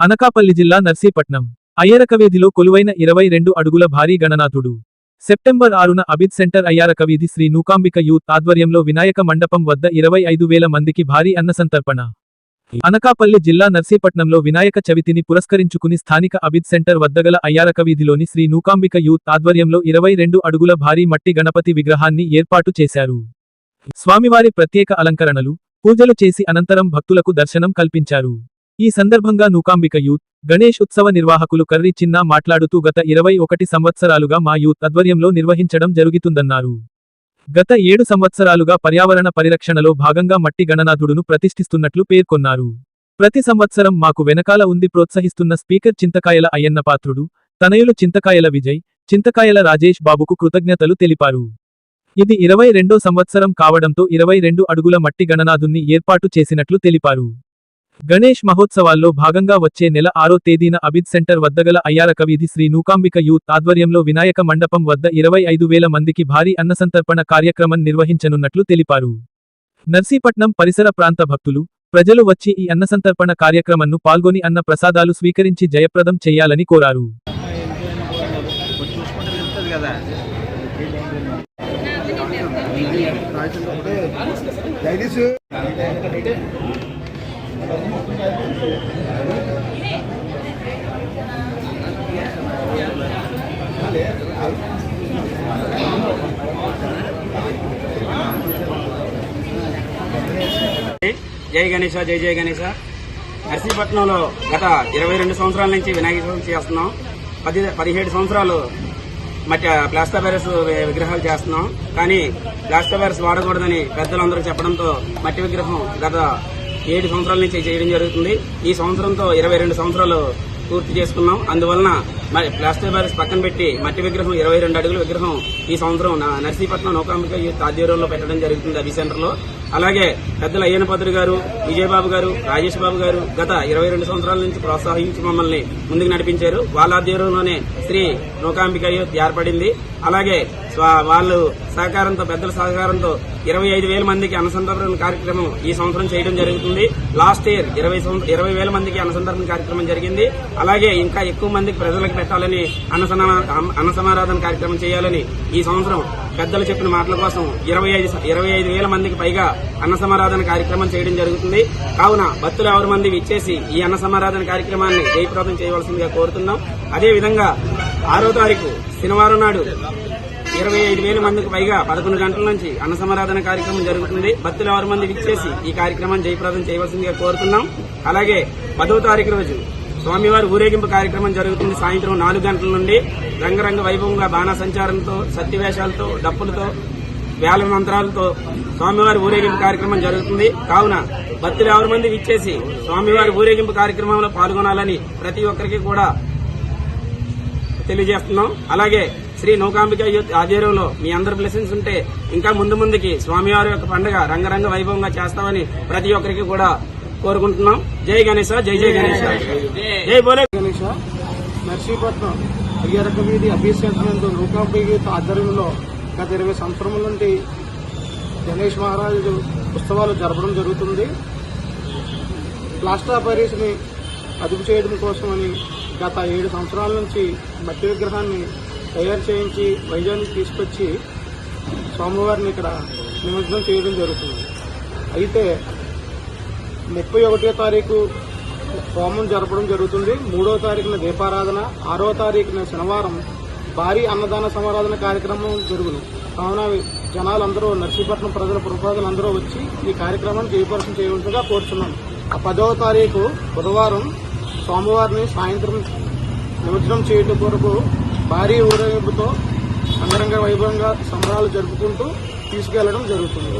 అనకాపల్లి జిల్లా నర్సీపట్నం. అయ్యరకవేదిలో కొలువైన ఇరవై రెండు అడుగుల భారీ గణనాథుడు. సెప్టెంబర్ ఆరున అబిద్ సెంటర్ అయ్యారకవీధి శ్రీ నూకాంబిక యూత్ ఆధ్వర్యంలో వినాయక మండపం వద్ద ఇరవై ఐదు వేల మందికి భారీ అన్నసంతర్పణ అనకాపల్లి జిల్లా నర్సీపట్నంలో వినాయక చవితిని పురస్కరించుకుని స్థానిక అబిద్ సెంటర్ వద్దగల అయ్యారకవీధిలోని శ్రీ నూకాంబిక యూత్ ఆధ్వర్యంలో ఇరవై రెండు అడుగుల భారీ మట్టి గణపతి విగ్రహాన్ని ఏర్పాటు చేశారు. స్వామివారి ప్రత్యేక అలంకరణలు పూజలు చేసి అనంతరం భక్తులకు దర్శనం కల్పించారు. ఈ సందర్భంగా నూకాంబిక యూత్ గణేష్ ఉత్సవ నిర్వాహకులు కర్రి చిన్న మాట్లాడుతూ గత ఇరవై ఒకటి సంవత్సరాలుగా మా యూత్ ఆధ్వర్యంలో నిర్వహించడం జరుగుతుందన్నారు. గత ఏడు సంవత్సరాలుగా పర్యావరణ పరిరక్షణలో భాగంగా మట్టి గణనాథుడును ప్రతిష్ఠిస్తున్నట్లు పేర్కొన్నారు. ప్రతి సంవత్సరం మాకు వెనకాల ఉంది ప్రోత్సహిస్తున్న స్పీకర్ చింతకాయల అయ్యన్న పాత్రుడు తనయులు చింతకాయల విజయ్ చింతకాయల రాజేష్ బాబుకు కృతజ్ఞతలు తెలిపారు. ఇది ఇరవై రెండో సంవత్సరం కావడంతో ఇరవై రెండు అడుగుల మట్టి గణనాథుణ్ణి ఏర్పాటు చేసినట్లు తెలిపారు. గణేష్ మహోత్సవాల్లో భాగంగా వచ్చే నెల ఆరో తేదీన అబిద్ సెంటర్ వద్దగల అయ్యార కవిధి శ్రీ నూకాంబిక యూత్ ఆధ్వర్యంలో వినాయక మండపం వద్ద ఇరవై ఐదు వేల మందికి భారీ అన్నసంతర్పణ కార్యక్రమం నిర్వహించనున్నట్లు తెలిపారు. నర్సీపట్నం పరిసర ప్రాంత భక్తులు ప్రజలు వచ్చి ఈ అన్నసంతర్పణ కార్యక్రమంను పాల్గొని అన్న ప్రసాదాలు స్వీకరించి జయప్రదం చేయాలని కోరారు. కదా. జై గణేష జై జై గణేష నర్సీపట్నంలో గత ఇరవై రెండు సంవత్సరాల నుంచి వినాయక చవితి చేస్తున్నాం. పది పదిహేడు సంవత్సరాలు మట్టి ప్లాస్టర్ వైరస్ విగ్రహాలు చేస్తున్నాం. కానీ ప్లాస్టర్ వైరస్ వాడకూడదని పెద్దలందరూ చెప్పడంతో మట్టి విగ్రహం గత ఏడు సంవత్సరాల నుంచి చేయడం జరుగుతుంది. ఈ సంవత్సరంతో ఇరవై రెండు సంవత్సరాలు పూర్తి చేసుకున్నాం. అందువలన మరి ప్లాస్టర్ బ్యారెస్ పక్కన పెట్టి మట్టి విగ్రహం ఇరవై రెండు అడుగుల విగ్రహం ఈ సంవత్సరం నా- నర్సీపట్నం నౌకాంబిక యూత్ ఆధ్వర్యంలో పెట్టడం జరుగుతుంది అభి సెంటర్లో అలాగే పెద్దల అయ్యనపత్రి గారు విజయబాబు గారు రాజేష్ బాబు గారు గత ఇరవై రెండు సంవత్సరాల నుంచి ప్రోత్సహించి మమ్మల్ని ముందుకు నడిపించారు. వాళ్ళ ఆధ్వర్యంలోనే శ్రీ నూకాంబిక యూత్ ఏర్పడింది. అలాగే వాళ్ళు సహకారంతో పెద్దల సహకారంతో ఇరవై ఐదు వేల మందికి అనుసంధాన కార్యక్రమం ఈ సంవత్సరం చేయడం జరుగుతుంది. లాస్ట్ ఇయర్ ఇరవై ఇరవై వేల మందికి అనుసంధాన కార్యక్రమం జరిగింది. అలాగే ఇంకా ఎక్కువ మందికి ప్రజలకు పెట్టాలని అన్నసన అన్నసమారాధన కార్యక్రమం చేయాలని ఈ సంవత్సరం పెద్దలు చెప్పిన మాటల కోసం ఇరవై ఐదు ఇరవై ఐదు వేల మందికి పైగా అన్న సమారాధన కార్యక్రమం చేయడం జరుగుతుంది. కావున భక్తులు ఎవరి మంది విచ్చేసి ఈ అన్న సమారాధన కార్యక్రమాన్ని జయప్రదం చేయవలసిందిగా కోరుతున్నాం. అదే విధంగా ఆరో తారీఖు శనివారం నాడు ఇరవై ఐదు వేల మందికి పైగా పదకొండు గంటల నుంచి అన్న సమారాధన కార్యక్రమం జరుగుతుంది. భక్తులు ఎవరి మంది విచ్చేసి ఈ కార్యక్రమాన్ని జయప్రదం చేయవలసిందిగా కోరుతున్నాం. అలాగే పదో తారీఖు రోజు స్వామివారి ఊరేగింపు కార్యక్రమం జరుగుతుంది. సాయంత్రం నాలుగు గంటల నుండి రంగరంగ వైభవంగా బాణసంచారంతో సత్యవేషాలతో డప్పులతో వేల మంత్రాలతో స్వామివారి ఊరేగింపు కార్యక్రమం జరుగుతుంది. కావున భక్తులు ఎవరి మంది ఇచ్చేసి స్వామివారి ఊరేగింపు కార్యక్రమంలో పాల్గొనాలని ప్రతి ఒక్కరికి కూడా తెలియజేస్తున్నాం. అలాగే శ్రీ నౌకాంబిక యూత్ ఆధ్వర్యంలో మీ అందరి బ్లెస్సింగ్స్ ఉంటే ఇంకా ముందు ముందుకి స్వామివారి యొక్క పండుగ రంగరంగ వైభవంగా చేస్తామని ప్రతి ఒక్కరికి కూడా కోరుకుంటున్నాం. జై గణేశ జై జై గణేశ. జై బోలే. గణేశ నర్సీపట్నం అయ్యరక వీధి అభ్యసించినందు నూకాంబిక ఆధ్వర్యంలో గత ఇరవై సంవత్సరముల నుండి గణేష్ మహారాజు ఉత్సవాలు జరపడం జరుగుతుంది. ప్లాస్టర్ ఆఫ్ ప్యారిస్ని అదుపు చేయడం కోసమని గత ఏడు సంవత్సరాల నుంచి మట్టి విగ్రహాన్ని తయారు చేయించి వైజాగ్కి తీసుకొచ్చి స్వామివారిని ఇక్కడ నిమజ్జనం చేయడం జరుగుతుంది. అయితే ముప్పై ఒకటో తారీఖు హోమం జరపడం జరుగుతుంది. మూడో తారీఖున దీపారాధన ఆరో తారీఖున శనివారం భారీ అన్నదాన సమారాధన కార్యక్రమం జరుగును. కావున జనాలందరూ నర్సీపట్నం ప్రజల ప్రజలందరూ వచ్చి ఈ కార్యక్రమాన్ని జయపరచం చేయవలసిందిగా కోరుతున్నాను పదవ తారీఖు బుధవారం సోమవారిని సాయంత్రం నిమజ్జనం చేయటం కొరకు భారీ ఊరేగింపుతో అంగరంగ వైభవంగా సంబరాలు జరుపుకుంటూ తీసుకెళ్ళడం జరుగుతుంది.